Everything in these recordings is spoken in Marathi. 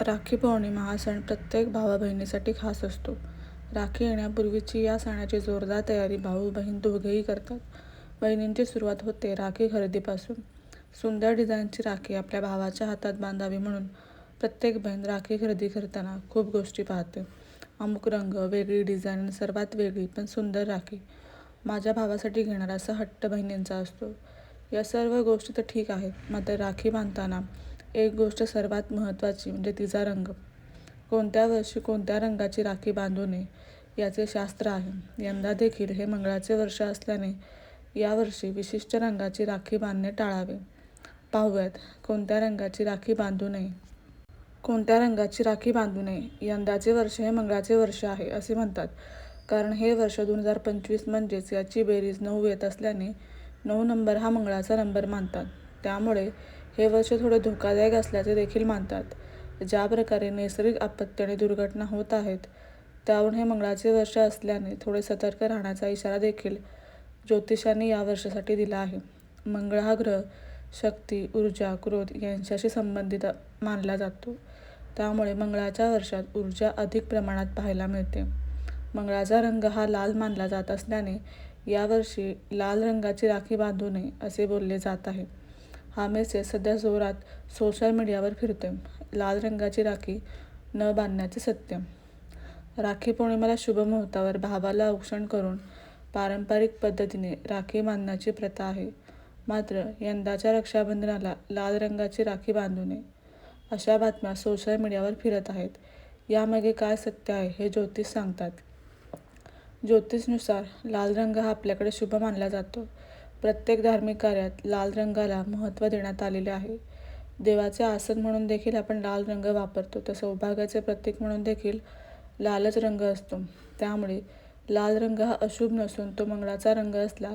राखी पौर्णिमा हा सण प्रत्येक भावा बहिणीसाठी खास असतो. राखी येण्यापूर्वीची या सणाची जोरदार तयारी भाऊ बहीण दोघेही करतात. बहिणींची सुरुवात होते राखी खरेदीपासून. सुंदर डिझाईनची राखी आपल्या भावाच्या हातात बांधावी म्हणून प्रत्येक बहीण राखी खरेदी करताना खूप गोष्टी पाहते. अमुक रंग, वेगळी डिझाईन सर्वात वेगळी पण सुंदर राखी माझ्या भावासाठी घेणार असा हट्ट बहिणींचा असतो. या सर्व गोष्टी तर ठीक आहेत मात्र राखी बांधताना एक गोष्ट सर्वात महत्त्वाची म्हणजे तिचा रंग. कोणत्या वर्षी कोणत्या रंगाची राखी बांधू नये याचे शास्त्र आहे. यंदा देखील हे मंगळाचे वर्ष असल्याने यावर्षी विशिष्ट रंगाची राखी बांधणे टाळावे. पाहूयात कोणत्या रंगाची राखी बांधू नये. कोणत्या रंगाची राखी बांधू नये यंदाचे वर्ष हे मंगळाचे वर्ष आहे असे म्हणतात कारण हे वर्ष दोन हजार पंचवीस म्हणजेच याची बेरीज नऊ येत असल्याने नऊ नंबर हा मंगळाचा नंबर मानतात. त्यामुळे हे वर्ष थोडे धोकादायक असल्याचे देखील मानतात. ज्या प्रकारे नैसर्गिक आपत्ती आणि दुर्घटना होत आहेत त्यावरून हे मंगळाचे वर्ष असल्याने थोडे सतर्क राहण्याचा इशारा देखील ज्योतिषांनी या वर्षासाठी दिला आहे. मंगळ हा ग्रह शक्ती, ऊर्जा, क्रोध यांच्याशी संबंधित मानला जातो. त्यामुळे मंगळाच्या वर्षात ऊर्जा अधिक प्रमाणात पाहायला मिळते. मंगळाचा रंग हा लाल मानला जात असल्याने यावर्षी लाल रंगाची राखी बांधू नये असे बोलले जात आहे. हा मेसेज सध्या जोरात सोशल मीडियावर फिरतोय. लाल रंगाची राखी न बांधण्याचे सत्य. राखी पौर्णिमेला शुभ मुहूर्तावर भावाला औक्षण करून पारंपरिक पद्धतीने राखी बांधण्याची प्रथा आहे. मात्र यंदाच्या रक्षाबंधनाला लाल रंगाची राखी बांधू नये, अशा बातम्या सोशल मीडियावर फिरत आहेत. यामागे काय सत्य आहे हे ज्योतिष सांगतात. ज्योतिषनुसार लाल रंग हा आपल्याकडे शुभ मानला जातो. प्रत्येक धार्मिक कार्यात लाल रंगाला महत्त्व देण्यात आलेले आहे. देवाचे आसन म्हणून देखील आपण लाल रंग वापरतो तर सौभाग्याचे प्रतीक म्हणून देखील लालच रंग असतो. त्यामुळे लाल रंग हा अशुभ नसून तो मंगळाचा रंग असला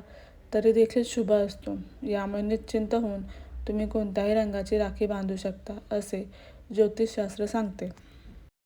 तरी देखील शुभ असतो. यामुळे निश्चिंत होऊन तुम्ही कोणत्याही रंगाची राखी बांधू शकता असे ज्योतिषशास्त्र सांगते.